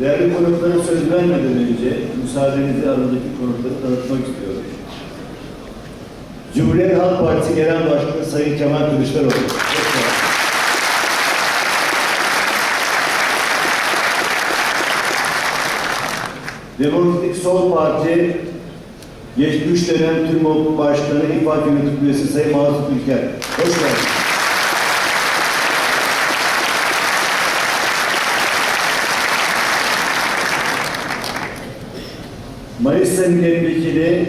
Değerli konuklara söz vermeden önce müsaadenizle aradaki konukları tanıtmak istiyorum. Cumhuriyet Halk Partisi Genel Başkanı Sayın Kemal Kılıçdaroğlu. Demokratik Sol Parti geçmiş dönem TÜRMOP Başkanı İFAD Yönetim Üyesi Sayın Mahmut Ülker. Hoş geldiniz. Manisa Milletvekili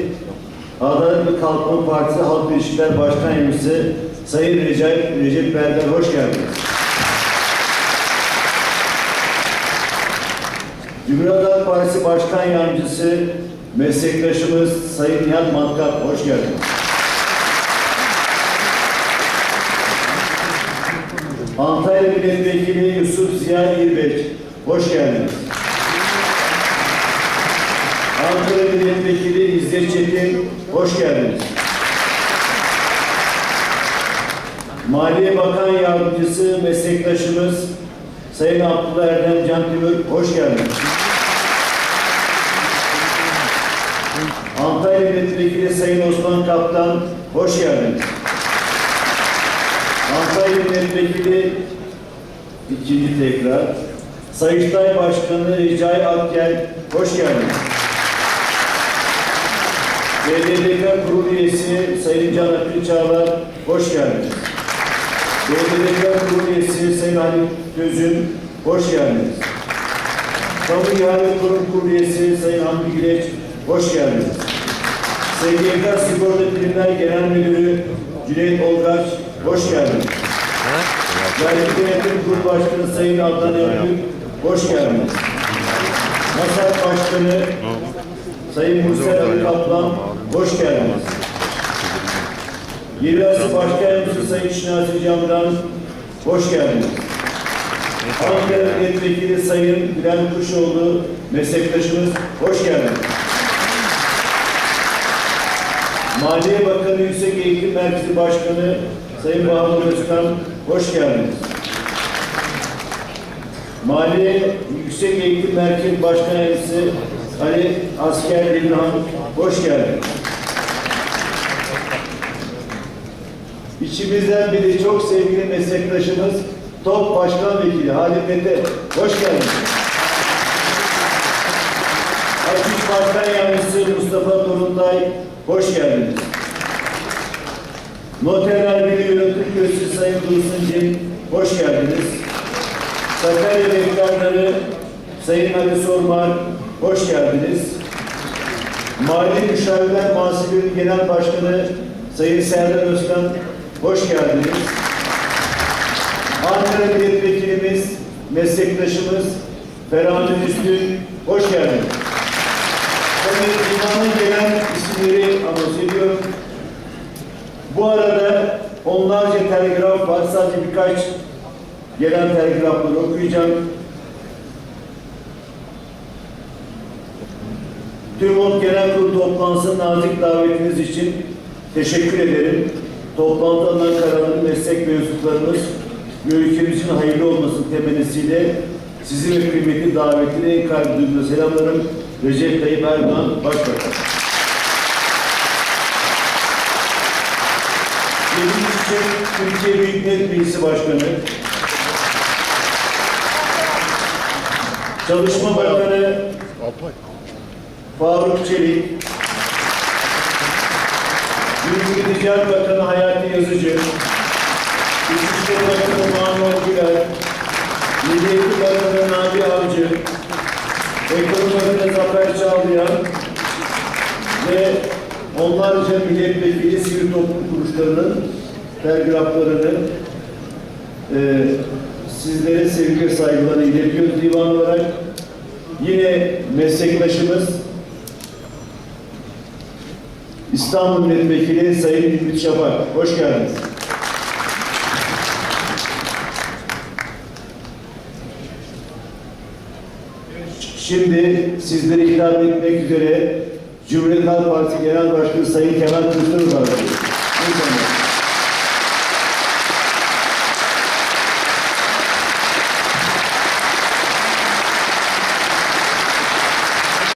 Adalet ve Kalkınma Partisi Halk İlişkiler Başkan Yardımcısı Sayın Recep, Recep Berder hoş geldiniz. Cumhuriyet Partisi Başkan Yardımcısı meslektaşımız Sayın Nihat Matkap hoş geldiniz. Antalya Milletvekili Yusuf Ziya İrbeç hoş geldiniz. Ankara Milletvekili İzzet Çetin, hoş geldiniz. Maliye Bakan Yardımcısı, meslektaşımız Sayın Abdullah Erdem Can Timur, hoş geldiniz. Antalya Milletvekili Sayın Osman Kaptan, hoş geldiniz. Antalya Milletvekili ikinci tekrar. Sayıştay Başkanı Ricai Akgel, hoş geldiniz. BDDK Kurulu Üyesi Sayın Can Akıl Çağlar, hoş geldiniz. BDDK Kurulu Üyesi Sayın Ali Gözün, hoş geldiniz. Kamu İhale Kurum Kurulu Üyesi Sayın Hamdi Güleç, hoş geldiniz. SGK Sigorta Primler Genel Müdürü Cüneyt Olgaç, hoş geldiniz. Vergi Denetim Kurulu Başkanı Sayın Adnan Ergün, hoş geldiniz. MASAK Başkanı Sayın Musa Ali Kaplan, hoş geldiniz. Yerası Başkan Yardımcısı Sayın Şinasi Camdan, hoş geldiniz. Ankara Milletvekili Sayın Bülent Kuşoğlu, meslektaşımız, hoş geldiniz. Maliye Bakanı Yüksek Eğitim Merkezi Başkanı Sayın Bahadır Özkan, hoş geldiniz. Maliye Yüksek Eğitim Merkezi Başkan Yardımcısı Ali Asker İlhan, hoş geldin. İçimizden biri çok sevgili meslektaşımız Top Başkan Vekili Halim Mete, hoş geldin. Açık Başkan Yardımcısı Mustafa Torunday, hoş geldiniz. Noterler Birliği Yönetim Üyesi Sayın Dursun Cin, hoş geldiniz. Sakarya Beklarları Sayın Ali Sormar, hoş geldiniz. Mali Müşavirler Muhasebeli Genel Başkanı Sayın Serdar Özkan, hoş geldiniz. Ankara Milletvekilimiz, meslektaşımız Ferhat'ın Üstün, hoş geldiniz. Tabii imamın gelen isimleri anons ediyorum. Bu arada onlarca telgraf var, sadece birkaç gelen telgrafları okuyacağım. TÜRMOT Genel Kurulu toplantısının nazik davetiniz için teşekkür ederim. Toplantı alınan kararın meslek mensuplarımız ve ülkemizin hayırlı olması temennisiyle sizi ve kıymetli davetine en kalbi duyduğumda selamlarım. Recep Tayyip Erdoğan Başbakan. Çiçek, Türkiye Büyük Millet Meclisi Başkanı. Çalışma Bakanı Faruk Çelik, Gümrük Ticaret Bakanı Hayati Yazıcı, İçişleri Bakanı Mahmut Güler, Milli Eğitim Bakanı Nabi Avcı, Ekonomi Bakanı Zafer Çağlayan. Ve onlarca milletvekili sivil toplum kuruluşlarının telgraflarını e, sizlere sevgi ve saygılarını iletiyoruz divan olarak. Yine meslektaşımız İstanbul Milletvekili Sayın Ümit Şafak. Hoş geldiniz. Şimdi sizlere hitap etmek üzere Cumhuriyet Halk Partisi Genel Başkanı Sayın Kemal Kılıçdaroğlu.